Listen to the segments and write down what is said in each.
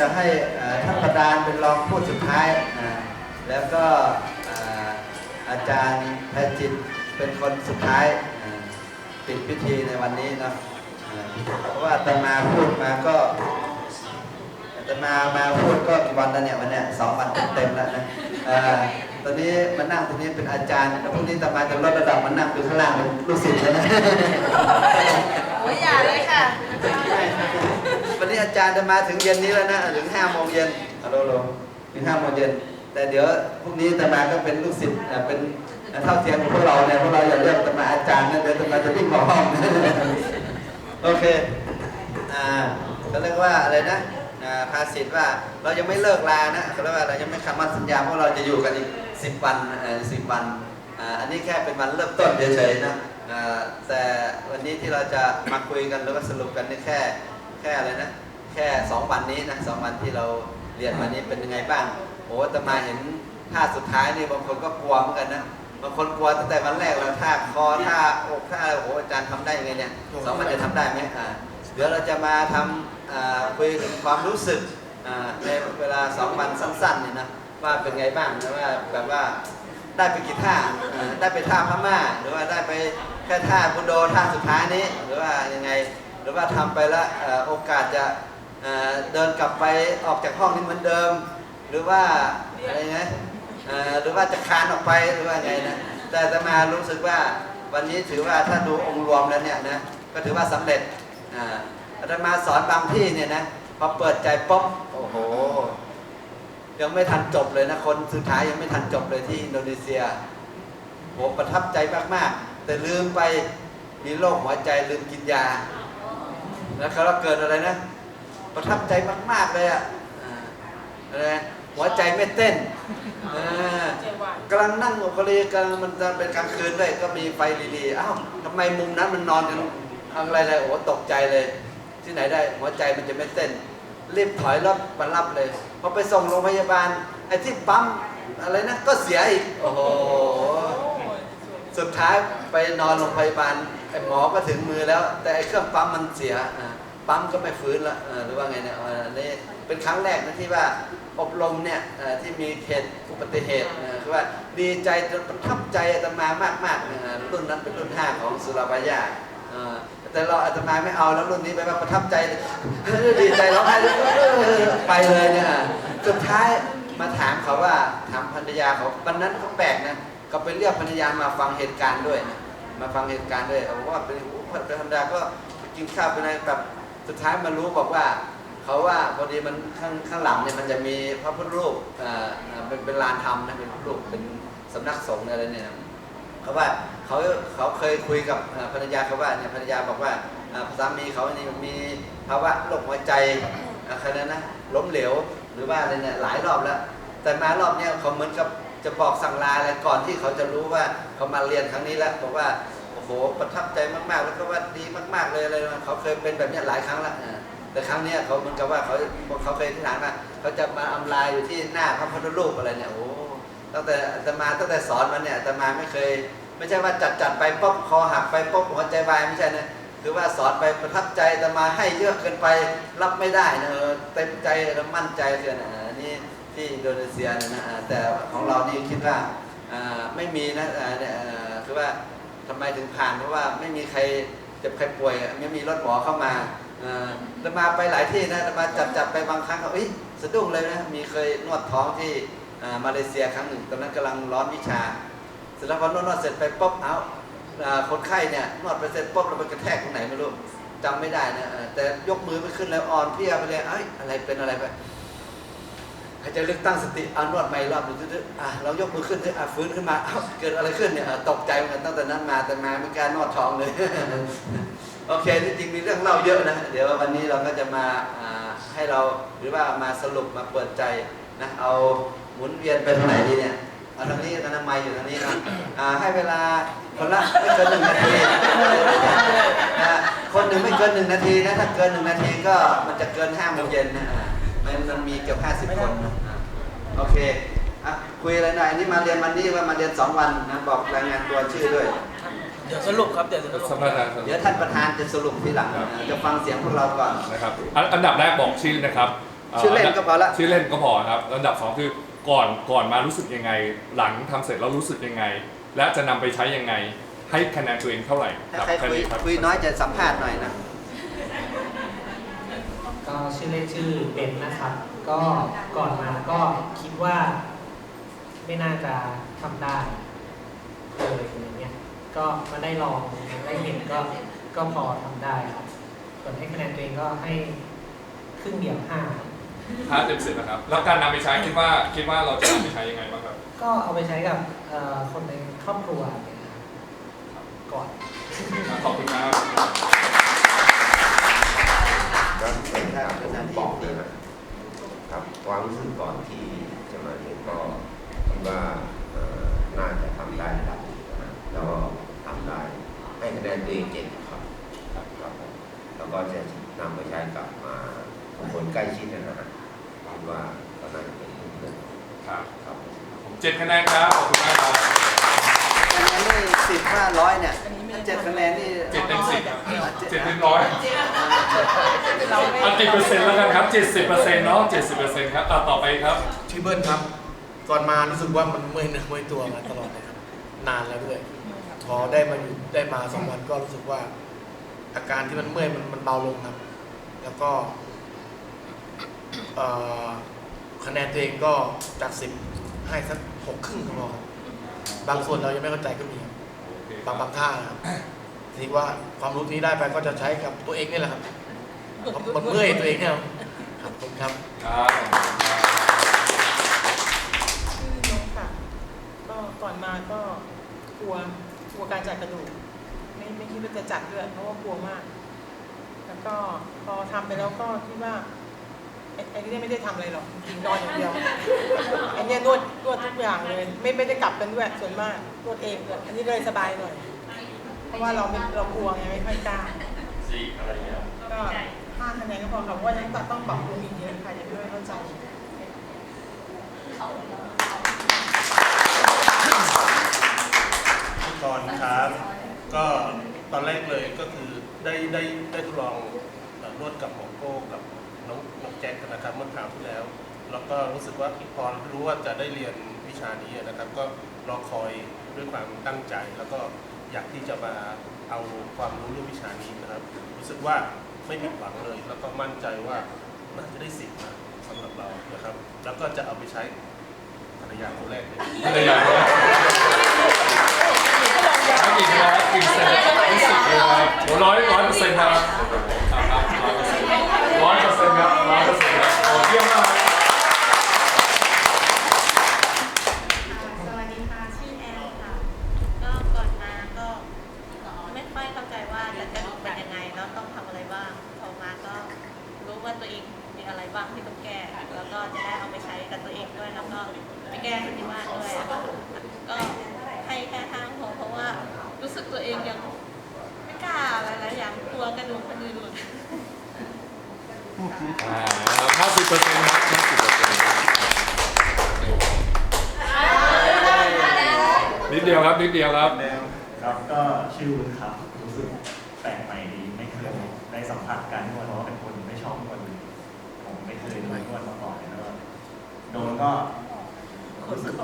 จะให้ท่านประธานเป็นรองพูดสุดท้าย แล้วก็อาจารย์แพทย์จิตเป็นคนสุดท้ายปิดพิธีในวันนี้นะเพราะว่าตมาพูดมาก็ตมามาพูดก็กี่วันแล้วเนี่ยวันเนี้ยสองวันเต็มแล้วนะตอนนี้มานั่งตรงนี้เป็นอาจารย์แล้วพรุ่งนี้ตมาจะลดระดับมานั่งอยู่ข้างล่างเป็นลูกศิษย์แล้วนะโอ้ยอย่าเลยค่ะ นนี้อาจารย์จะมาถึงเย็นนี้แล้วนะถึงห้าโมงเย็นฮัลโหลถึงห้าโมงเย็น แต่เดี๋ยวพรุ่งนี้อาตมาก็เป็นลูกศิษย์เป็นเท่าเทียมกับพวกเราเนี่ยพวกเราอย่าเรียกอาตมาอาจารย์นะเดี๋ยวอาตมาจะวิ่งมาห้องโอเคอ่าเขาเรียกว่าอะไรนะอ่าภาษิตว่าเรายังไม่เลิกลานะเขาเรียกว่าเรายังไม่คำมั่นสัญญาเพราะเราจะอยู่กันอีกสิบวันสิบวันอ่าอันนี้แค่เป็นวันเริ่มต้นเฉยๆนะแต่วันนี้ที่เราจะมาคุยกันแล้วก็สรุปกันนี่แค่ แค่อะไรนะ แค่สองวันนี้นะสองวันที่เราเรียนมานี้เป็นยังไงบ้างโอ้แต่มาเห็นท่าสุดท้ายนี่บางคนก็กลัวเหมือนกันนะบางคนกลัวตั้งแต่วันแรกแล้วท่าคอท่าอกท่าอะไรโอ้โหอาจารย์ทำได้ยังไงเนี่ยสองวันจะทำได้ไหมอ่าเดี๋ยวเราจะมาทำคุยถึงความรู้สึกในเวลาสองวันสั้นๆนี่นะว่าเป็นไงบ้างนะว่าแบบว่าได้ไปกี่ท่าได้ไปท่าพม่า หรือว่าได้ไปแค่ท่าบุโดท่าสุดท้ายนี้ หรือว่ายังไง รือว่าทำไปแล้วโอกาสจะเดินกลับไปออกจากห้องนี้เหมือนเดิม หรือว่าอะไรนะหรือว่าจะคานออกไปหรือว่าไงนะแต่อาตมารู้สึกว่าวันนี้ถือว่าถ้าดูองค์รวมแล้วเนี่ยนะก็ถือว่าสำเร็จอ่าอาตมาสอนบางที่เนี่ยนะพอเปิดใจป๊บโอ้โห ยังไม่ทันจบเลยนะคนสุดท้ายยังไม่ทันจบเลยที่อินโดนีเซียโหประทับใจมากๆ แต่ลืมไปมีโรคหัวใจลืมกินยา แล้วเขาเกิดอะไรนะ ประทับใจมาก ๆ เลยอะอ่าอะไรนะหัวใจไม่เต้นอ่ากำลังนั่งโอคลีกำลังมันจะเป็นกลางคืนด้วยก็มีไฟดีๆอ้าวทำไมมุมนั้นมันนอนกันอะไรเลยโอ้โหตกใจเลย ที่ไหนได้หัวใจมันจะไม่เต้นรีบถอยรถมารับเลยพอไปส่งโรงพยาบาลไอ้ที่ปั๊มอะไรนะก็เสียอีกโอ้โหสุดท้ายไปนอนโรงพยาบาล ไอ้หมอก็ถึงมือแล้ว แต่ไอ้เครื่องปั๊มมันเสียปั๊มก็ไม่ฟื้นละหรือว่าไงเนี่ยเอออันนี่เป็นครั้งแรกนะที่ว่าอบรมเนี่ยที่มีเหตุอุบัติเหตุคือว่าดีใจจนประทับใจอาตมามากๆรุ่นนั้นเป็นรุ่นห้าของสุรบายาแต่เราอาตมาไม่เอาแล้วรุ่นนี้ไปว่าประทับใจดีใจร้องไห้เลยไปเลยเนี่ยสุดท้ายมาถามเขาว่าถามภรรยาเขาวันนั้นเขาแปลกนะก็ไปเรียกภรรยามาฟังเหตุการณ์ด้วยนะ มาฟังเหตุการณ์ด้วยเอาว่าเป็นเป็นธรรมดาก็กินข้าวเป็นะแบบสุดท้ายมารู้บอกว่าเขาว่าพอดีมันข้างข้างหลังเนี่ยมันจะมีพระพุทธรูปเอ่อเป็นเป็นลานธรรมนะเป็นพระพุทธรูปเป็นสำนักสงฆ์อะไรเนี่ยเขาว่าเขาเขาเคยคุยกับภรรยาเขาว่าเนี่ยภรรยาบอกว่าสามีเขานี่มีภาวะโรคหัวใจอะไรนะนะล้มเหลวหรือว่าอะไรเนี่ยหลายรอบแล้ว แต่มารอบเนี้ยเขาเหมือนกับ จะบอกสั่งลาอะไรก่อนที่เขาจะรู้ว่าเขามาเรียนครั้งนี้แล้วบอกว่าโอ้โหประทับใจมากๆ แล้วก็ว่าดีมาก ๆเลยอะไรเขาเคยเป็นแบบนี้หลายครั้งแล้วแต่ครั้งนี้เขาเหมือนกับว่าเขาเขาเคยที่ฐานว่าเขาจะมาอำลายอยู่ที่หน้าพระพุทธรูปอะไรเนี่ยโอ้ตั้งแต่อาตมาตั้งแต่สอนมาเนี่ยอาตมาไม่เคย ไม่ใช่ว่าจัดจัดไปป๊อบคอหักไปป๊อบหัวใจวายไม่ใช่นะคือว่าสอนไปประทับใจอาตมาให้เยอะเกินไปรับไม่ได้นะเออเต็มใจแล้วมั่นใจเสียนะอัน ที่อินโดนีเซียเนยนะแต่ของเรานี่คิดว่าไม่มีนะเนี่ยคือว่าทำไมถึงผ่านเพราะว่าไม่มีใครเจ็บใครป่วยไม่มีรถหมอเข้ามาอ่ามาไปหลายที่นะมาจับจับไปบางครั้งเขาเอ้ยสะดุ้งเลยนะมีเคยนวดท้องที่มาเลเซียครั้งหนึ่งตอนนั้นกำลังร้อนวิชา เสร็จแล้วพอนวดนวดเสร็จไปปุ๊บเอาคนไข้เนี่ยนวดไปเสร็จปุ๊บแล้วไปกระแทกตรงไหนไม่รู้จำไม่ได้นะแต่ยกมือไม่ขึ้นแล้วอ่อนเพียไปเลยเอ้ยอะไรเป็นอะไรไป ใครจะเลือกตั้งสติอานวดไม่รอบดูดื้อๆอะเรายกมือขึ้นสิอะฟื้นขึ้นมาอ้าเกิดอะไรขึ้นเนี่ยตกใจเหมือนกันตั้งแต่นั้นมาแต่มาไม่กล้านวดท้องเลยโอเคที่จริงมีเรื่องเล่าเยอะนะ เดี๋ยววันนี้เราก็จะมาให้เราหรือว่ามาสรุปมาเปิดใจนะเอาหมุนเวียนไปทางไหนดีเนี่ยเอาทางนี้กันทำไม่อยู่ทางนี้นะให้เวลาคนละไม่เกินหนึ่งนาทีคนหนึ่งไม่เกินหนึ่งนาทีนะถ้าเกินหนึ่งนาทีก็มันจะเกินห้าโมงเย็นนะ มันมันมีเกือบห้าสิบคนนะอ่าโอเคอะคุยอะไรหน่อยอันนี้มาเรียนวันนี้ว่ามาเรียนสองวันนะบอกรายงานตัวชื่อด้วย เดี๋ยวสรุปครับเดี๋ยวสรุป สำนักงานสเดี๋ยวท่านประธานจะสรุปทีหลังนะจะฟังเสียงพวกเราก่อน นะครับอันอันดับแรกบอกชื่อนะครับชื่อเล่นก็พอละ ชื่อเล่นก็พอครับลำดับสองคือก่อนก่อนมารู้สึกยังไง หลังทำเสร็จแล้วรู้สึกยังไง และจะนำไปใช้ยังไง ให้คะแนนตัวเองเท่าไหร่ถ้าใครคุยนี้รับคุยน้อยจะสัมภาษณ์หน่อยนะ ก็ชื่อเล่นชื่อเบนนะครับ ก็ก่อนมาก็คิดว่า ไม่น่าจะทำได้เลยอย่างเงี้ยก็มาได้ลองได้เห็นก็ก็พอทำได้ครับ ส่วนให้คะแนนตัวเองก็ให้ครึ่งเดียวห้าห้าเต็มสิบนะครับ แล้วการนำไปใช้คิดว่าคิดว่าเราจะนำไปใช้ยังไงบ้างครับ ก็เอาไปใช้กับเอ่อคนในครอบครัวเนี่ยนะครับก่อน ขอบคุณครับ ก็เป็นทางที่บอกนะครับครับความรู้สึกก่อนที่จะมาเรียนก็คิดว่าเอ่อน่าจะทำได้ระดับหนึ่งนะแล้วก็ทำได้ให้คะแนนตัวเองเจ็ดครับครับครับผมแล้วก็จะนำไปใช้กับมาคนใกล้ชิดนะฮะคิดว่าก็น่าจะเป็นเรื่องครับครับผมเจ็ดคะแนนครับขอบคุณมากครับคะแนนนี่สิบห้าร้อยเนี่ยเจ็ดคะแนนนี่เจ็ดเต็มสิบ เจ็ดเต็มร้อยเราไม่เอากี่เปอร์เซ็นต์แล้วกันครับเจ็ดสิบเปอร์เซ็นต์เนาะเจ็ดสิบเปอร์เซ็นต์ครับอะต่อไปครับ ชื่อเบิ้ลครับ ก่อนมารู้สึกว่ามันเมื่อยเนื้อเมื่อยตัวมาตลอดเลยครับ นานแล้วด้วย พอได้มาอยู่ได้มาสองวันก็รู้สึกว่า อาการที่มันเมื่อยมันมันเบาลงครับ แล้วก็เอ่อคะแนนตัวเองก็จากสิบให้สักหกครึ่งก็พอครับบางส่วนเรายังไม่เข้าใจก็มีครับโอเคคบารังบบางท่านะครับ ทีนี้ว่าความรู้นี้ได้ไปก็จะใช้กับตัวเองนี่แหละครับเพราะมันเมื่อยตัวเองเนี่ยครับขอบคุณครับครับชื่อนกค่ะ ก็ก่อนมาก็กลัวกลัวการจัดกระดูกไม่ไม่คิดว่าจะจัดด้วยเพราะว่ากลัวมาก แล้วก็พอทำไปแล้วก็คิดว่าไอ้ไอ้นี่ไม่ได้ทำอะไรหรอกจริงๆนอนอย่างเดียวไอ้เนี่ยนวดนวดทุกอย่างเลย ไม่ไม่ได้กลับกันด้วยส่วนมากนวดเองเลยอันนี้เลยสบายหน่อย เพราะว่าเราไม่เรากลัวไงไม่ค่อยกล้าก็ห้าคะแนนก็พอค่ะเพราะว่ายังต้องปรับปรุงอีกเยอะค่ะยังไม่เข้าใจก่อนครับ ก็ตอนแรกเลยก็คือได้ได้ได้ทดลองนวดกับหมอโก้กับน้องน้องแจ็คนะครับเมื่อคราวที่แล้ว แล้วก็รู้สึกว่าพอรู้ว่าจะได้เรียนวิชานี้นะครับ ก็รอคอยด้วยความตั้งใจแล้วก็ อยากที่จะมาเอาความรู้เรื่องวิชานี้นะครับ รู้สึกว่าไม่ผิดหวังเลย แล้วก็มั่นใจว่าน่าจะได้สิทธิ์นะสำหรับเรานะครับ แล้วก็จะเอาไปใช้ภรรยาคนแรกเลยภรรยาด้วยไม่กี่คะแนนกี่เปอร์เซ็นต์รู้สึกยังไงโอ้ร้อยร้อยเปอร์เซ็นต์ครับครับครับร้อยเปอร์เซ็นต์ร้อยเปอร์เซ็นต์ครับร้อยเปอร์เซ็นต์ครับโอ้เยี่ยมมากครับ สวัสดีค่ะ ชื่อแอลค่ะ ก็ก่อนมาก็ไม่ค่อยเข้าใจว่าจะกระดูกเป็นยังไงแล้วต้องทำอะไรบ้าง พอมาก็รู้ว่าตัวเองมีอะไรบ้างที่ต้อง แก้แล้วก็จะได้เอาไปใช้กับตัวเองด้วย แล้วก็ไปแก้ที่บ้านด้วยอะค่ะก็ให้แค่ห้างหัวเพราะว่ารู้สึกตัวเองยังไม่กล้าอะไรหลายอย่างกลัวกระดูกมันหลุด อ่าห้าสิบเปอร์เซ็นต์ครับห้าสิบเปอร์เซ็นต์นิดเดียวครับ นิดเดียวครับครับก็ชื่อวุฒิครับรู้สึกแปลกใหม่ดีไม่เคยได้สัมผัสการนวดเพราะว่าเป็นคนไม่ชอบนวดเลย ผมไม่เคยนวดนวดมาก่อนเลยแล้วก็โดนก็รู้สึก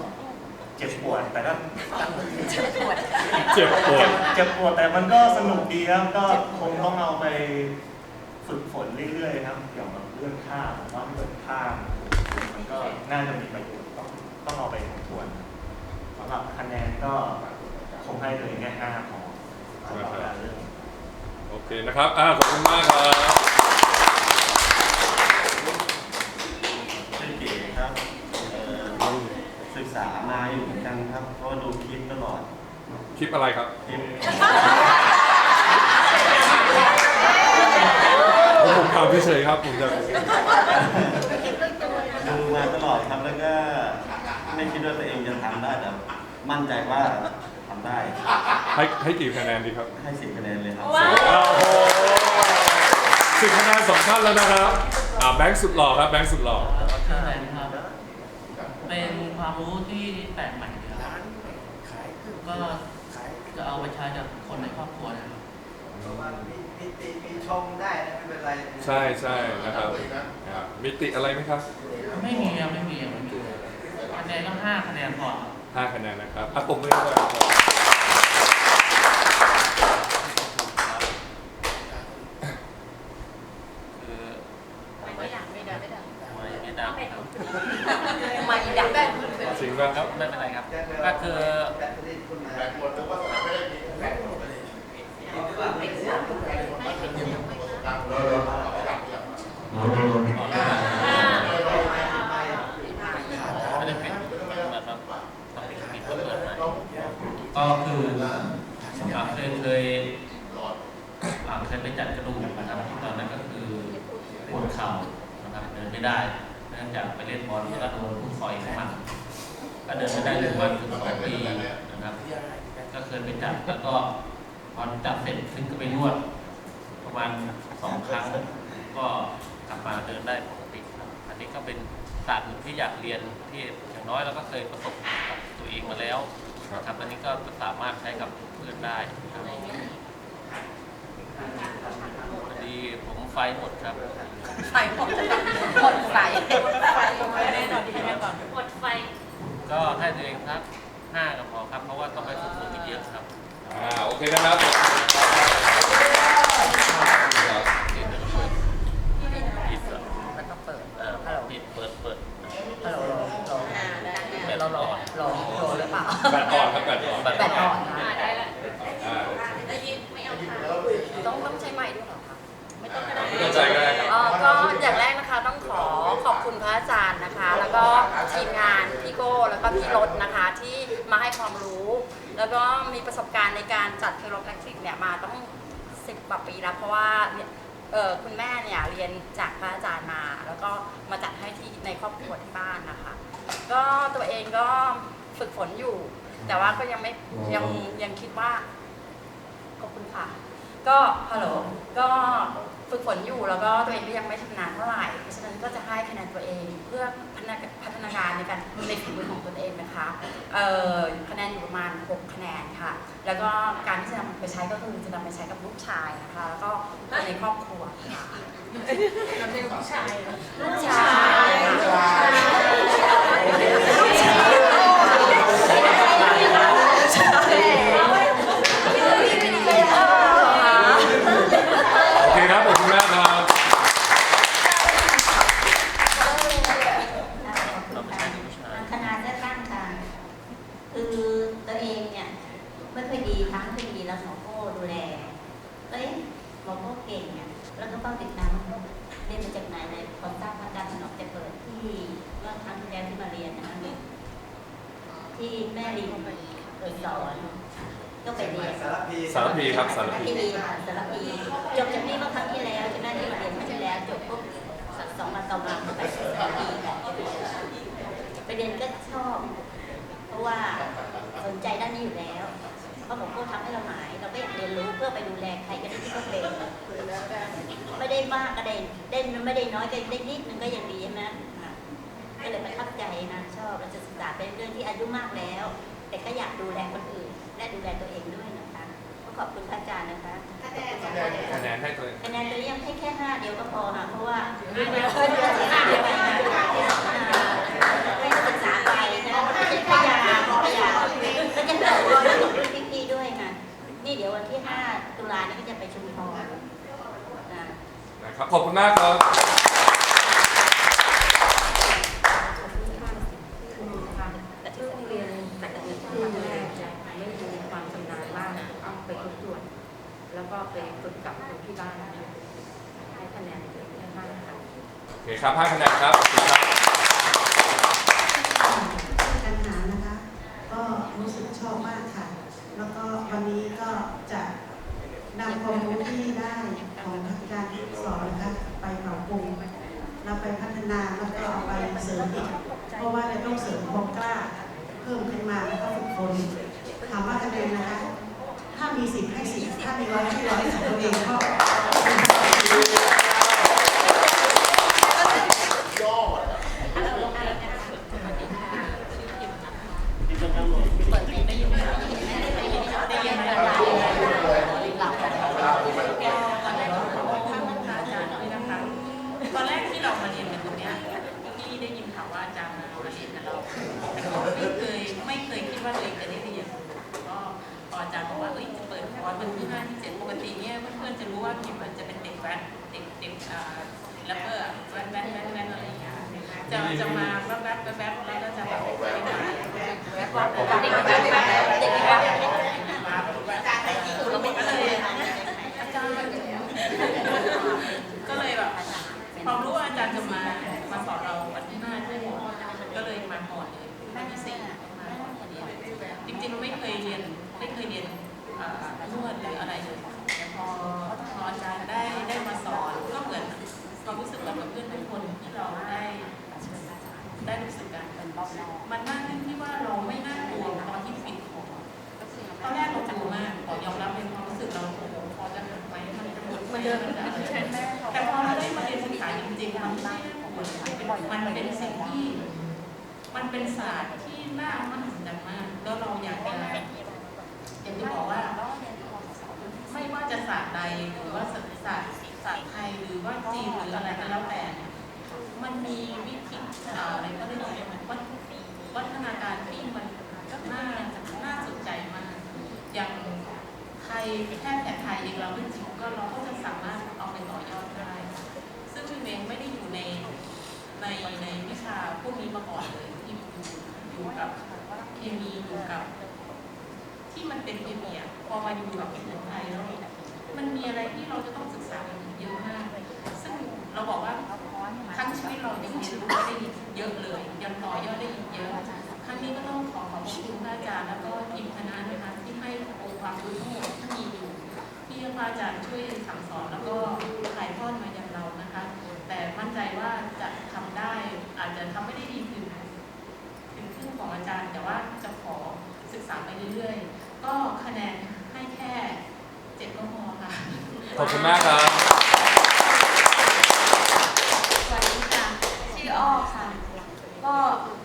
เจ็บปวดแต่ก็เจ็บปวดเจ็บเจ็บปวดแต่มันก็สนุกดีครับก็คงต้องเอาไปฝึกฝนเรื่อยๆครับเกี่ยวกับเรื่องท่าผมว่าเรื่องท่ามันก็น่าจะมีประโยชน์ต้องต้องเอาไปทบทวนสำหรับคะแนนก็คงให้ตัวเองแค่ห้าพอสำหรับการเรื่องโอเคนะครับอ่าขอบคุณมากครับ ชื่อเก๋ครับเอ่อศึกษามา อยู่เหมือนกันครับ เพราะว่าดูคลิปตลอดคลิปอะไรครับ คลิปผมถามเฉยๆครับผมจะดูมาตลอดครับแล้วก็ไม่คิดว่าตัวเองจะทำได้แต่มั่นใจว่าทำได้ให้ให้กี่คะแนนดีครับให้สิบคะแนนเลยครับโอ้โหสิบคะแนนสองท่านแล้วนะครับอ่าแบงค์สุดหล่อครับแบงค์สุดหล่อ ชื่อแบงค์ครับ เป็นความรู้ที่แปลกใหม่ดีครับก็จะเอาไป ใช้กับคนในครอบครัวนะครับเพราะว่ามีมีติมีชมได้นะไม่เป็นไรใช่ใช่นะครับอ่ามีติอะไรไหมครับไม่มีอะไม่มีอะไม่มีคะแนนก็ห้าคะแนนพอห้าคะแนนนะครับอะผมมือด้วยครับ คือ ไม่ดังไม่ดังไม่ดัง ไม่ไม่ดังครับ ไม่ดัง จริงป่ะ แล้วไม่เป็นไรครับ ก็คือ แบตเตอรี่คุณมา ไม่ได้ปิดแบบว่าต้องปิดปิดเปิดเปิดใหม่ก็คืออ่าเคยเคยอ่าเคยไปจัดกระดูกนะครับตอนนั้นก็คือปวดเข่านะครับเดินไม่ได้เนื่องจากไปเล่นบอลแล้วก็โดนผู้ต่อยเข้ามาก็เดินไม่ได้เลยวันถึงสองปีนะครับ ก็เคยไปจัดแล้วก็พอจัดเสร็จขึ้นก็ไปนวด ประมาณสองครั้ง ก็กลับมาเดินได้ปกติครับ อันนี้ก็เป็นศาสตร์หนึ่งที่อยากเรียนที่อย่างน้อยเราก็เคยประสบกับตัวเอง มาแล้วนะครับอันนี้ก็สามารถใช้กับเพื่อนได้ครับพอดีผมไฟหมดครับ ไฟหมดหมดไฟไฟไฟแน่นอนที่แน่ก่อนหมดไฟ ก็ให้ตัวเองสักห้าก็พอครับ เพราะว่าต้องไปฝึกฝนอีกเยอะครับ อ่า โอเคนะครับ แล้วก็มีประสบการณ์ในการจัดเคโรแพคติกเนี่ยมาต้องสิบกว่าปีแล้ว เพราะว่าเออคุณแม่เนี่ยเรียนจากพระอาจารย์มา แล้วก็มาจัดให้ที่ในครอบครัวที่บ้านนะคะ ก็ตัวเองก็ฝึกฝนอยู่ แต่ว่าก็ยังไม่ยังยังคิดว่าขอบคุณค่ะ ก็ฮัลโหลก็ ฝึกฝนอยู่แล้วก็ตัวเองก็ยังไม่ชำนาญเท่าไหร่เพราะฉะนั้นก็จะให้คะแนนตัวเองเพื่อพัฒนาพัฒนาการในการในฝีมือของตนเองนะคะเอ่อคะแนนอยู่ประมาณ 6 คะแนนค่ะ แล้วก็การที่จะนำไปใช้ก็คือจะนำไปใช้กับลูกชายนะคะแล้วก็คนในครอบครัวค่ะเราเป็นผู้ชายลูกชายลูกชาย โอเคครับขอบคุณมากครับ เราไม่ใช่ผู้ชาย คณะได้ตั้งการคือตัวเองเนี่ยไม่ค่อยดีทั้งไม่ดีแล้วหมอโก้ดูแลเอ้ยหมอโก้เก่งเนี่ย แล้วก็ต้องติดตามว่าเรียนมาจากไหนเลยคนสร้างพระการถนอมจะเปิดที่เมื่อครั้งที่แล้วที่มาเรียนนะที่แม่ริมเปิดสอนก็ไปเรียนสารพีสารพีครับสารพีสารพีจบจากนี่เมื่อครั้งที่แล้วใช่ไหมที่มาเรียนครั้งที่แล้วจบปุ๊บสองวันต่อมาก็ไปสารพีไปเรียนก็ชอบ เพราะว่าสนใจด้านนี้อยู่แล้วเพราะผมก็ทำให้เราหมาย ก็อยากเรียนรู้เพื่อไปดูแลใครก็ได้ที่เขาเป็นไม่ได้มากก็ได้ได้ไม่ได้น้อยก็ได้นิดนึงก็ยังดีใช่ไหมอะก็เลยประทับใจนะชอบเราจะศึกษาเป็นเรื่องที่อายุมากแล้ว แต่ก็อยากดูแลคนอื่น และดูแลตัวเองด้วยนะคะก็ขอบคุณพระอาจารย์นะคะคะแนนให้ตัวเองคะแนนตัวนี้ยังให้แค่ห้าเดียวก็พอค่ะเพราะว่าห้าเดียวห้าเดียวไปนะไม่ศึกษาไปนะพยายามพยายามแล้วจะเกิดรอยกับรุ่นพี่ๆด้วยค่ะนี่ เดี๋ยววันที่ 5 ตุลานี้ก็จะไปชุมพรนะนะครับขอบคุณมากครับ แต่ที่โรงเรียนแต่ละเดือนที่ทำแรกจะไม่มีความชำนาญมากต้องไปทบทวนแล้วก็ไปฝึกกับคนที่บ้านให้คะแนนตัวเองได้มากค่ะ โอเคครับห้าคะแนนครับขอบคุณครับ ปัญหานะคะ ก็รู้สึกชอบมากค่ะ แล้วก็วันนี้ก็จะนำความรู้ที่ได้ของทางการสอนนะคะ ไปปรับปรุงเราไปพัฒนาแล้วก็เอาไปเส ริมอีกเพราะว่าจะต้องเสริมความกล้า เพิ่มขึ้นมาแล้วก็ฝึกฝนถามว่าคะแนนนะคะ ถ้ามีสิบให้สิบถ้ามีร้อยให้ร้อยของตัวเองก็เปิดเพลงได้ยินไหมได้ยินไหมได้ยินไหม ว่าตัวเองจะได้เรียนก็พออาจารย์บอกว่าเอ้ยจะเปิดคอร์สวันที่ห้าที่เจ็ดปกติเนี่ยเพื่อนๆจะรู้ว่าพิมมันจะเป็นเด็กแว้นเด็กเด็กอ่าแรปเปอร์แว้นแว้นแว้นแว้นอะไรอย่างเงี้ยจะจะมาแว๊บแว๊บแว๊บแว๊บแล้วก็จะแบบไปมาแวบวับเด็กแวบแวบเด็กแวบเราไม่เลยอาจารย์ก็เลยแบบพอรู้ว่าอาจารย์จะมามาสอนเราวันที่ห้าที่หกก็เลยมาก่อนเลยวันที่สี่ จริงๆไม่เคยเรียนไม่เคยเรียนนวดหรืออะไรเลยแต่พอพออาจารย์ได้ได้มาสอนก็เหมือนความรู้สึกเรากับเพื่อนทุกคนที่เราได้ได้รู้สึกกันมันมากขึ้นที่ว่าเราไม่น่ากลัวตอนที่ปิดคอตอนแรกเรากลัวมากขอยอมรับเป็นความรู้สึกเราโอ้โหพอจะหนักไหมมันจะหมดมันเดินแทนแม่แต่พอเราได้มาเรียนศึกษาจริงๆมันไม่ใช่ปวดมันเป็นสิ่งที่ มันเป็นศาสตร์ที่น่ามหัศจรรย์มาก แล้วเราอยากจะอยากจะบอกว่า ไม่ว่าจะศาสตร์ใดหรือว่าศาสตร์ศาสตร์ไทยหรือว่าจีนหรืออะไรก็แล้วแต่ มันมีวิธีอ่าอะไรก็เรียกว่าวัฒวัฒนาการที่มันน่าน่าสนใจมากอย่างไทยแพทย์แผนไทยเองเราจริงๆก็เราก็จะสามารถเอาไปต่อยอดได้ ซึ่งพี่เมงไม่ได้อยู่ในในในวิชาพวกนี้มาก่อนเลยที่อยู่กับเคมี กับ ที่มันเป็นเมีอะพอมาอยู่กับแผนไทยแล้วมันมีอะไรที่เราจะต้องศึกษากันเยอะมากซึ่งเราบอกว่าทั้งชีวิตเรายังเรียนรู้ได้อีกเยอะเลยยังต่อยอดได้อีกเยอะครั้งนี้ก็ต้องขอขอบคุณพระอาจารย์แล้วก็ทีมคณะนะคะที่ให้องค์ความรู้ทั้งหมดที่มีอยู่ที่พระอาจารย์ช่วยสั่งสอนแล้วก็ถ่ายทอดมาอย่างเรานะคะ แต่มั่นใจว่าจะทำได้อาจจะทำไม่ได้ดีถึงถึงครึ่งของอาจารย์ แต่ว่าจะขอศึกษาไปเรื่อยๆ ก็คะแนนให้แค่เจ็ดก็พอค่ะ ขอบคุณมากครับ สวัสดีค่ะ ชื่ออ้อค่ะ ก็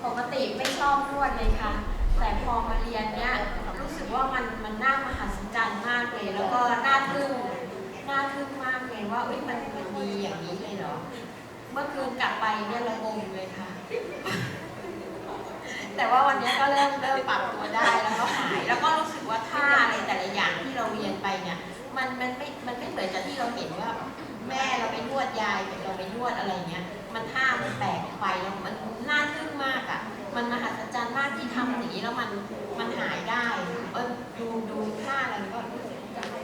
ปกติไม่ชอบนวดเลยค่ะ แต่พอมาเรียนเนี้ยรู้สึกว่ามันมันน่ามหัศจรรย์มากเลย แล้วก็น่าทึ่งน่าทึ่งมากเลยว่าเอ้ยมันมันดีอย่างนี้เลยเหรอ เมื่อคืนกลับไปเนี่ยระงมเลยค่ะ แต่ว่าวันนี้ก็เริ่มเริ่มปรับตัวได้แล้วก็หา มันมันไม่ มันไม่เหมือนกับที่เราเห็นว่า แม่เราไปนวดยายเราไปนวดอะไรเงี้ย มันท่ามันแปลกไปแล้วมันน่าทึ่งมากอะ มันมหัศจรรย์มากที่ทำอย่างนี้แล้วมันมันหายได้ เออดูดูท่าอะไรก็รู้สึก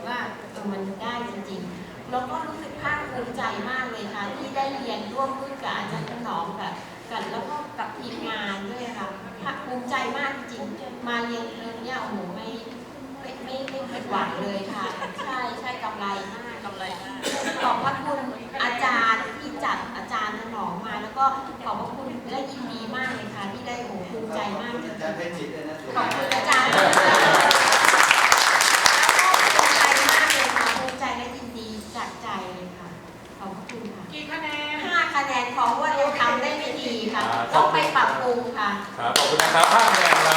ว่าเออมันได้จริงๆ แล้วก็รู้สึกภาคภูมิใจมากเลยค่ะที่ได้เรียนร่วมมือกับอาจารย์ถนอมกับกันแล้วก็กับทีมงานด้วยค่ะภาคภูมิใจมากจริงๆมาเรียนเรื่องเนี้ยโอ้โหไม่ ไม่ไม่ไม่ผิดหวังเลยค่ะ ใช่ใช่กำไรมากกำไรมาก ขอบพระคุณอาจารย์ที่จัดอาจารย์ถนอมมา แล้วก็ขอบพระคุณและยินดีมากเลยค่ะ ที่ได้โอ้โหภูมิใจมากจริงอาจารย์เพชรจิตด้วยนะๆขอบคุณอาจารย์ภูมิใจมากเลยค่ะภูมิใจและยินดีจากใจเลยค่ะ ขอบพระคุณค่ะ กี่คะแนน ห้าคะแนนของว่ายังทำได้ไม่ดีค่ะ ต้องไปปรับปรุงค่ะ ครับขอบคุณนะครับห้าคะแนนครับ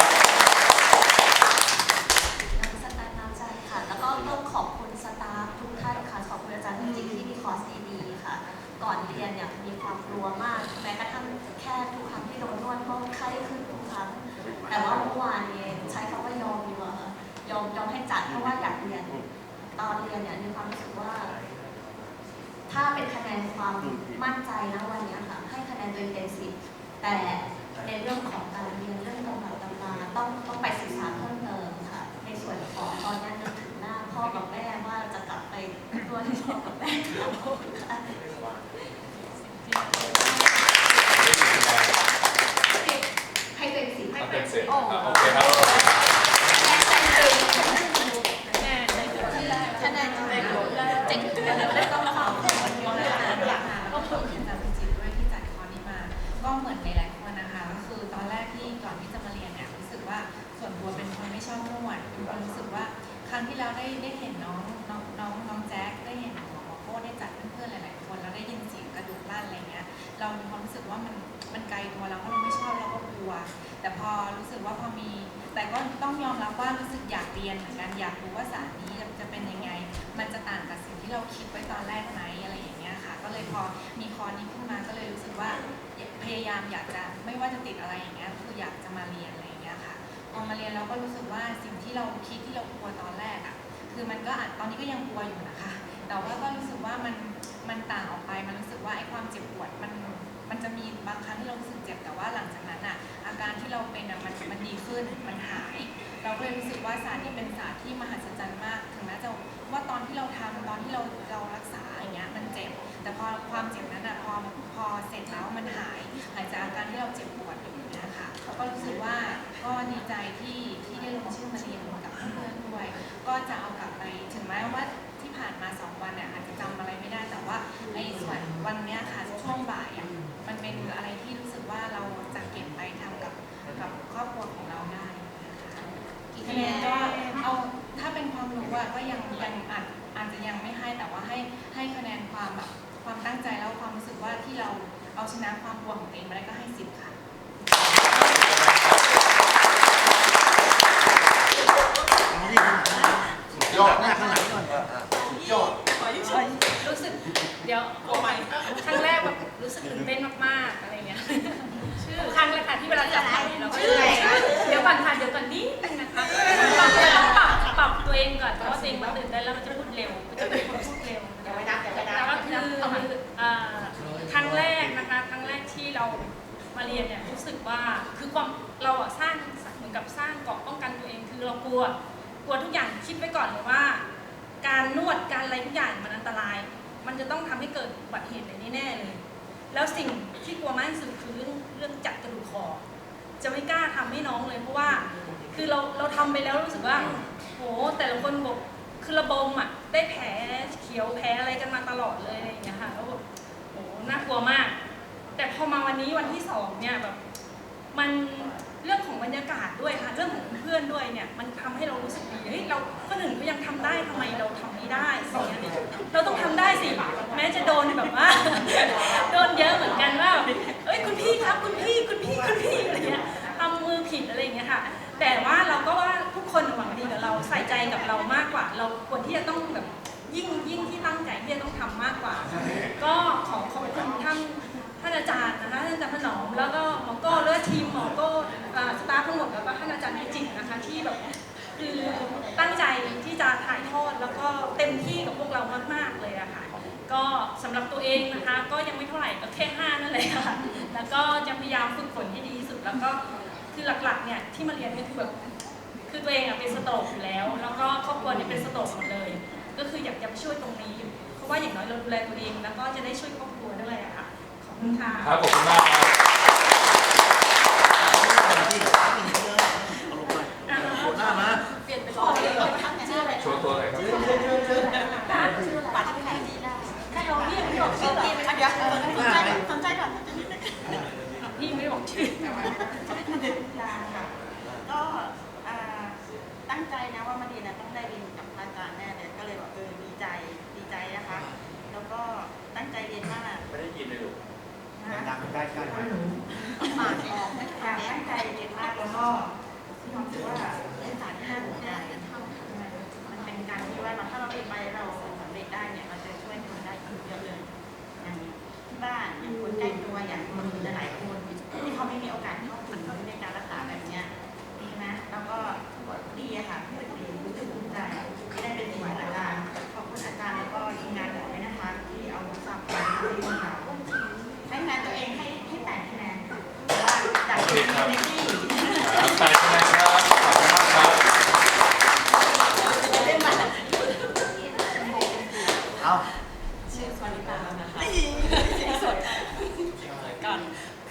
พอรู้สึกว่าพอมี แต่ก็ต้องยอมรับว่ารู้สึกอยากเรียนเหมือนกันอยากรู้ว่าศาสตร์นี้จะเป็นยังไง มันจะต่างกับสิ่งที่เราคิดไว้ตอนแรกไหมอะไรอย่างเงี้ยค่ะ ก็เลยพอมีคอร์สนี้ขึ้นมาก็เลยรู้สึกว่าพยายามอยากจะไม่ว่าจะติดอะไรอย่างเงี้ยคืออยากจะมาเรียนอะไรอย่างเงี้ยค่ะพอมาเรียนเราก็รู้สึกว่าสิ่งที่เราคิดที่เรากลัวตอนแรกอะคือมันก็ตอนนี้ก็ยังกลัวอยู่นะคะ แต่ว่าก็รู้สึกว่ามันมันต่างออกไปมันรู้สึกว่าไอ้ความเจ็บปวดมันมันจะมีบางครั้งที่เรารู้สึกเจ็บแต่ว่าหลังจากนั้นอะ อาการที่เราเป็นมันมันดีขึ้นมันหาย เราก็เลยรู้สึกว่าศาสตร์นี้เป็นศาสตร์ที่มหัศจรรย์มาก ถึงแม้จะว่าตอนที่เราทำตอนที่เราเรารักษาอย่างเงี้ยมันเจ็บ แต่พอความเจ็บนั้นอะพอพอเสร็จแล้วมันหายหายจากอาการที่เราเจ็บปวดอยู่อย่างเงี้ยค่ะก็รู้สึกว่าก็ดีใจที่ที่ได้ลงชื่อมาเรียนกับเพื่อนด้วย ก็จะเอากลับไปถึงแม้ว่าที่ผ่านมาสองวันเนี่ยอาจจะจำอะไรไม่ได้แต่ว่าในส่วนวันเนี้ยค่ะช่วงบ่ายอะมันเป็นอะไรที่รู้สึกว่าเรา อบครัวของเราได้นะคะกี่คะแนนก็เอาถ้าเป็นความรู้อะก็ยังยังอาจอาจจะยังไม่ให้แต่ว่าให้ให้คะแนนความแบบความตั้งใจแล้วความรู้สึกว่าที่เราเอาชนะความกลัวของตัวเองมาได้ก็ให้สิบค่ะยอดน้า เองก่อนเพราะว่าตัวเองมันตื่นเต้นแล้วมันจะพูดเร็วมันจะเป็นคนพูดเร็วเดี๋ยวไม่นับเดี๋ยวไม่นับแล้วก็คือเอ่อครั้งแรกนะคะครั้งแรกที่เรามาเรียนเนี่ยรู้สึกว่าคือความเราอะสร้างเหมือนกับสร้างเกราะป้องกันตัวเอง คือเรากลัวกลัวทุกอย่างคิดไว้ก่อนเลยว่า การนวดการอะไรทุกอย่างมันอันตราย มันจะต้องทำให้เกิดอุบัติเหตุอะไรแน่ๆเลย แล้วสิ่งที่กลัวมากที่สุดคือเรื่องเรื่องจัดกระดูกคอจะไม่กล้าทำให้น้องเลยเพราะว่า คือเราเราทำไปแล้วรู้สึกว่า โหแต่ละคนบอกคือระบมอะได้แผลเขียวแผลอะไรกันมาตลอดเลยอะไรอย่างเงี้ยค่ะแล้วแบบโหน่ากลัวมาก แต่พอมาวันนี้วันที่สองเนี่ยแบบมันเรื่องของบรรยากาศด้วยค่ะเรื่องของเพื่อนด้วยเนี่ยมันทำให้เรารู้สึกดีเฮ้ยเราคนอื่นเขายังทำได้ทำไมเราทำไม่ได้สิ่งเนี้ยเราต้องทำได้สิแม้จะโดนแบบว่าโดนเยอะเหมือนกันว่าแบบเอ้ยคุณพี่ครับคุณพี่คุณพี่คุณพี่อะไรเงี้ยทำมือผิดอะไรเงี้ยค่ะ แต่ว่า กับเรามากกว่า เราควรที่จะต้องแบบยิ่งยิ่งที่ตั้งใจที่จะต้องทำมากกว่า ก็ขอขอบคุณท่านท่านอาจารย์นะคะท่านอาจารย์ถนอมแล้วก็หมอโก้แล้วทีมหมอโก้สตาฟทั้งหมดแล้วก็ท่านอาจารย์พิจิตรนะคะที่แบบคือตั้งใจที่จะถ่ายทอดแล้วก็เต็มที่กับพวกเรามากๆเลยอะค่ะก็สำหรับตัวเองนะคะก็ยังไม่เท่าไหร่ก็แค่ห้านั่นเลยค่ะแล้วก็จะพยายามฝึกฝนให้ดีที่สุดแล้วก็คือหลักๆเนี่ยที่มาเรียนก็คือแบบ คือตัวเองอะเป็นสโตรกอยู่แล้ว แล้วก็ครอบครัวเนี่ยเป็นสโตรกหมดเลย ก็คืออยากจะมาช่วยตรงนี้ เพราะว่าอย่างน้อยเราดูแลตัวเอง แล้วก็จะได้ช่วยครอบครัวด้วยอะค่ะ ขอบคุณค่ะ ครับขอบคุณมากครับหัวหน้ามาเปลี่ยนเป็นรอบเลยชื่ออะไรโชว์ตัวเลยครับชื่ออะไรปัดที่ไหนดีได้ถ้าเราพี่ยังไม่บอกชื่อพี่ไม่ได้สนใจสนใจก่อนพี่ไม่บอกชื่อก็อ่าตั้ งใจนะว่ามาเรียนนะต้องได้เรียนกับอาจารย์แน่เลยก็เลยบอกเออดีใจดีใจนะคะ แล้วก็ตั้งใจเรียนมากไม่ได้ยินเลยลูกนะดังได้ใกล้ไหมปากออกค่ะตั้งใจเรียนมากแล้วก็มีความรู้สึกว่าเรื่องสารที่น่าสนใจมันเป็นการที่ว่าเราถ้าเราเรียนไปเราสำเร็จได้เนี่ยมันจะช่วยคนได้อีกเยอะเลยอย่างที่บ้านอย่างคนใกล้ตัวอย่างคนหลายๆคนที่เขาไม่มีโอกาสเข้าถึงในการรักษาแบบเนี้ย ดีนะแล้วก็ดีอะค่ะรู้สึกดีรู้สึกภูมิใจที่ได้เป็นศิษย์อาจารย์ ขอบคุณอาจารย์แล้วก็ทีมงานของด้วยนะคะ ที่เอาสับมาให้พวกเราให้คะแนนตัวเองให้ให้แปดคะแนนเพราะว่าจากที่ในที่ แปดคะแนนครับขอบคุณมากครับ เอา ชื่อส วันิตานะคะสวยก่อน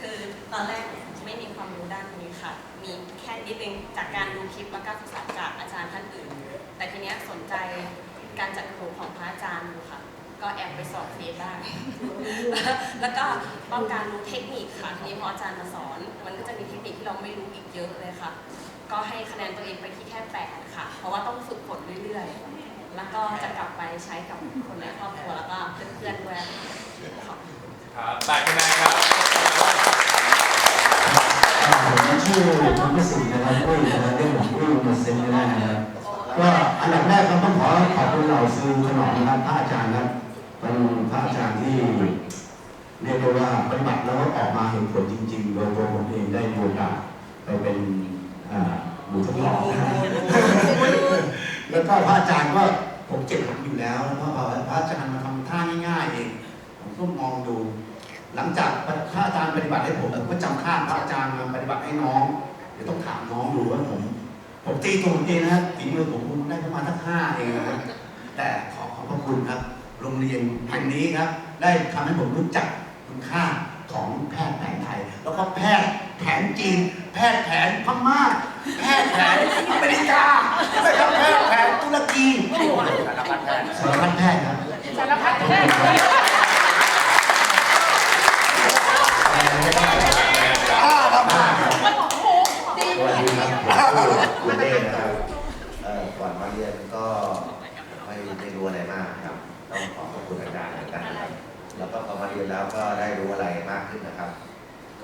คือตอนแรกเนี่ยไม่มีความรู้ด้านนี้ค่ะ มีแค่นิดนึงจากการดูคลิปแล้วก็ศึกษาจากอาจารย์ท่านอื่น แต่ทีเนี้ยสนใจการจัดกระดูกของพระอาจารย์อยู่ค่ะ ก็แอบไปสอบเฟซบ้าง แล้วก็ต้องการรู้เทคนิคค่ะทีนี้พออาจารย์มาสอน มันก็จะมีเทคนิคที่เราไม่รู้อีกเยอะเลยค่ะ ก็ให้คะแนนตัวเองไปที่แค่แปดค่ะ เพราะว่าต้องฝึกฝนเรื่อยๆ แล้วก็จะกลับไปใช้กับคนในครอบครัวแล้วก็เพื่อนๆด้วยค่ะครับแปดคะแนนครับผมชื่อธรรมสิทธิ์นะครับอุ้ยนะครับเรื่องของอุ้ยมาเซ็นก็ได้นะครับก็อันดับแรกครับต้องขอขอบคุณเหล่าซื้อถนมนะครับพระอาจารย์ครับเป็นพระอาจารย์ที่เรียกได้ว่าปฏิบัติแล้วก็ออกมาเห็นผลจริงๆ โดยตัวผมเองได้โอกาสไปเป็นอ่าบุ ก็พระอาจารย์ก็ผมเจ็บผมอยู่แล้วแล้วก็พระอาจารย์มาทำท่าง่ายๆเองผมก็มองดู หลังจากพระอาจารย์ปฏิบัติให้ผมผมก็จำท่าพระอาจารย์มาปฏิบัติให้น้องเดี๋ยวต้องถามน้องดูว่าผมผมตีตัวผมเองนะฝีมือผมได้ประมาณสักห้าเองนะแต่ขอขอบพระคุณครับ โรงเรียนแห่งนี้ครับ ได้ทำให้ผมรู้จักคุณค่า ของแพทย์แผนไทย แล้วก็แพทย์แผนจีน แพทย์แผนพม่า แพทย์แผนอเมริกาไม่ครับแพทย์แผนตุรกีสารพัดแพทย์สารพัดแพทย์ครับสารพัดแพทย์ห้าครับห้าครับสวัสดีครับผมชื่อคุณเต้นะครับ แล้วก็ได้รู้อะไรมากขึ้นนะครับ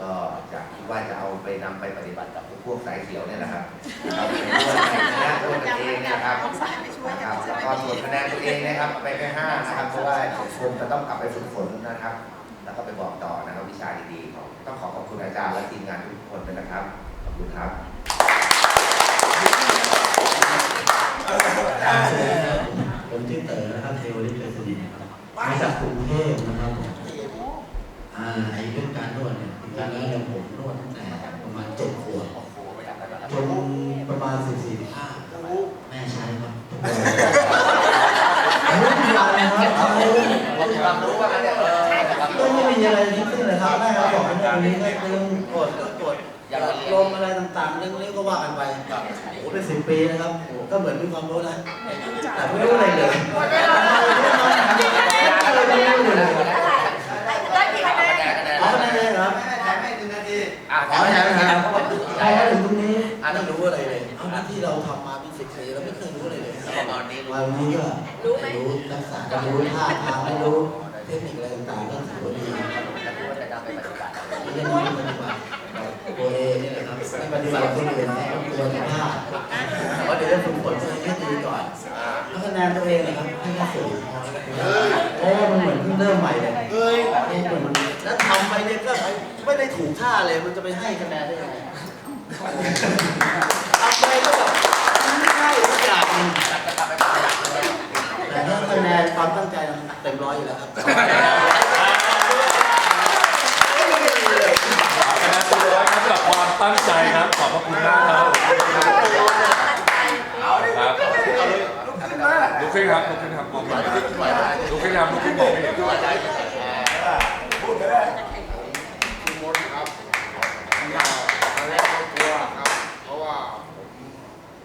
ก็จากที่ว่าจะเอาไปนำไปปฏิบัติกับพวกสายเขียวเนี่ยนะครับเอาไปช่วยคณะตัวเองเนยนะครับครับแล้วก็ส่วนคะแนนตัวเองนะครับเอาไปแค่ห้านะครับเพราะว่าผมจะต้องกลับไปฝึกฝนนะครับ แล้วก็ไปบอกต่อนะครับวิชาดีๆของต้องขอขอบคุณอาจารย์และทีมงานทุกคนด้วยนะครับขอบคุณครับผมชื่อเต๋อนะครับเทวริเกษฎีนะครับมาจากกรุงเทพนะครับผมอ่า ไอ้เรื่องการนวดเนี่ยการนวดเนี่ยผมนวดตั้งแต่ประมาณเจ็ดขวบจนประมาณสิบสี่ห้าแม่ใช้ครับไม่มีอะไรนะครับเอาความรู้ว่าเนี่ยก็ไม่มีอะไรทั้งสิ้นเลยครับแม่เราบอกว่าวันนี้ก็เรื่องกดก็กดอย่าลมอะไรต่างๆเรื่องนี้ก็ว่ากันไปโอ้โหเป็นสิบปีนะครับโอ้โหก็เหมือนมีความรู้นะแต่ไม่รู้อะไรเลยไม่รู้เลยเอาคะแนนเลยครับ ให้หนึ่งนาทีขอคะแนนนะครับพอมาถึงตรงนี้ไม่รู้อะไรเลยเอาหน้าที่เราทำมาเป็นสิบปีเราไม่เคยรู้อะไรเลยวันนี้วันนี้ก็รู้รักษารู้ท่าทางไม่รู้เทคนิคอะไรต่างๆก็ถือว่าดีไม่ได้น้อยปฏิบัติตัวเองนี่แหละครับไม่ปฏิบัติคนอื่นต้องตัวในท่าเพราะเดี๋ยวจะฝึกฝนตัวเองให้ดีก่อนแล้วคะแนนตัวเองนะครับให้ได้สูงเพราะว่ามันเหมือนเพิ่งเริ่มใหม่เลยเอ้ยเหมือน แล้วทำไปเนี่ยก็ไม่ได้ถูกท่าเลยมันจะไปให้คะแนนได้ยังไงทำไปก็แบบไม่ใช่ทุกอย่างแต่ถ้าคะแนนความตั้งใจเต็มร้อยอยู่แล้วครับคะแนนตัวร้อยครับสำหรับความตั้งใจครับขอบพระคุณมากครับครับลุกขึ้นครับลุกขึ้นครับมองไม่เห็นลุกขึ้นครับลุกขึ้นมองไม่เห็น พูดไปได้คุณมดครับตอนแรกก็กลัวครับ เพราะว่าผม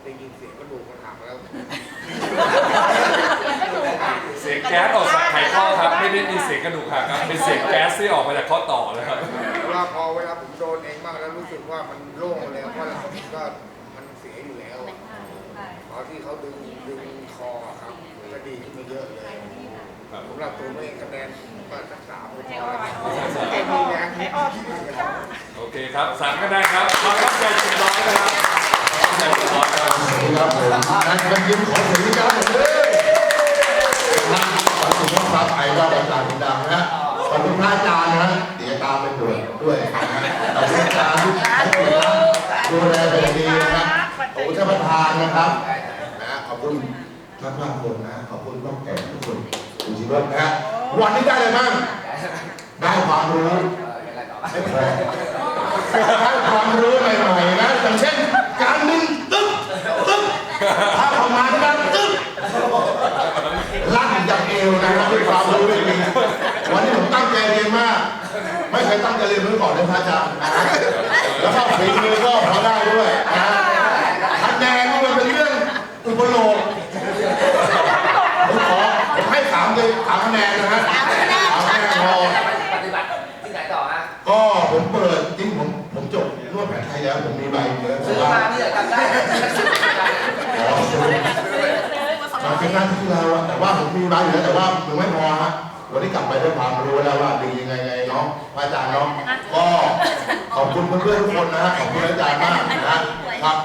ได้ยินเสียงกระดูกมันหักแล้ว เสียง แก๊สออกจากไขข้อครับ ไม่ได้มีเสียงกระดูกหักครับ เป็นเสียงแก๊สที่ออกมาจากข้อต่อเลยครับเวลาพอเวลาผมโดนเองบ้างแล้วรู้สึกว่ามันโล่งเลยเพราะเราก็มันเสียอยู่แล้วพอที่เขาดึงดึงคอครับก็ดีขึ้นมาเยอะเลยสำหรับตัวเองคะแนนก็สักสามก็พอแล้วแค่มีแรงให้อ้อที่อื่นกันโอเคครับสามคะแนนครับความตั้งใจสุดร้อยนะครับตั้งใจสุดร้อยครับ ครับผมนั่นเป็นยิ้มของถึงครับผมเลยนั่น ขอบคุณมากครับไอดอลอาจารย์ดังนะขอบคุณพระอาจารย์นะเดี๋ยวตามไปบวชด้วยนะขอบคุณอาจารย์ทุกท่านนะดูแลเป็นดีนะขอบคุณท่านประธานนะครับนะขอบคุณท่านภาคคนนะขอบคุณต้องแก่ทุกคนคุณชีวิตนะฮะวันนี้ได้อะไรบ้างได้ความรู้ได้ความรู้ใหม่ๆนะอย่างเช่นการดึงตึ๊บตึ๊บถ้าออกมาที่นั่นตึ๊บลั่น จากเอวนะครับด้วยความรู้ไม่มีวันนี้ผมตั้งใจเรียนมาก ไม่เคยตั้งใจเรียนเมื่อก่อนเลยพระอาจารย์นะแล้วก็ฝีมือก็พอได้ด้วยนะคะแนนนี่มันเป็นเรื่องอุปโลกผมขอผมให้สามเลยสามคะแนนนะฮะสามคะแนนพอปฏิบัติที่ไหนต่อฮะก็ผมเปิดจริงผมผมจบนวดแผนไทยแล้วผมมีใบเยอะซื้อมาเนี่ยจำได้อ๋อซื้อ มาเป็นหน้าที่เราอะแต่ว่าผมมีใบอยู่แล้วแต่ว่ายังไม่พอฮะวันนี้กลับไปได้ความรู้แล้วว่าดียังไงไงเนาะพระอาจารย์เนาะก็ขอบคุณเพื่อนๆทุกคนนะฮะขอบคุณอาจารย์มากนะฮะครับ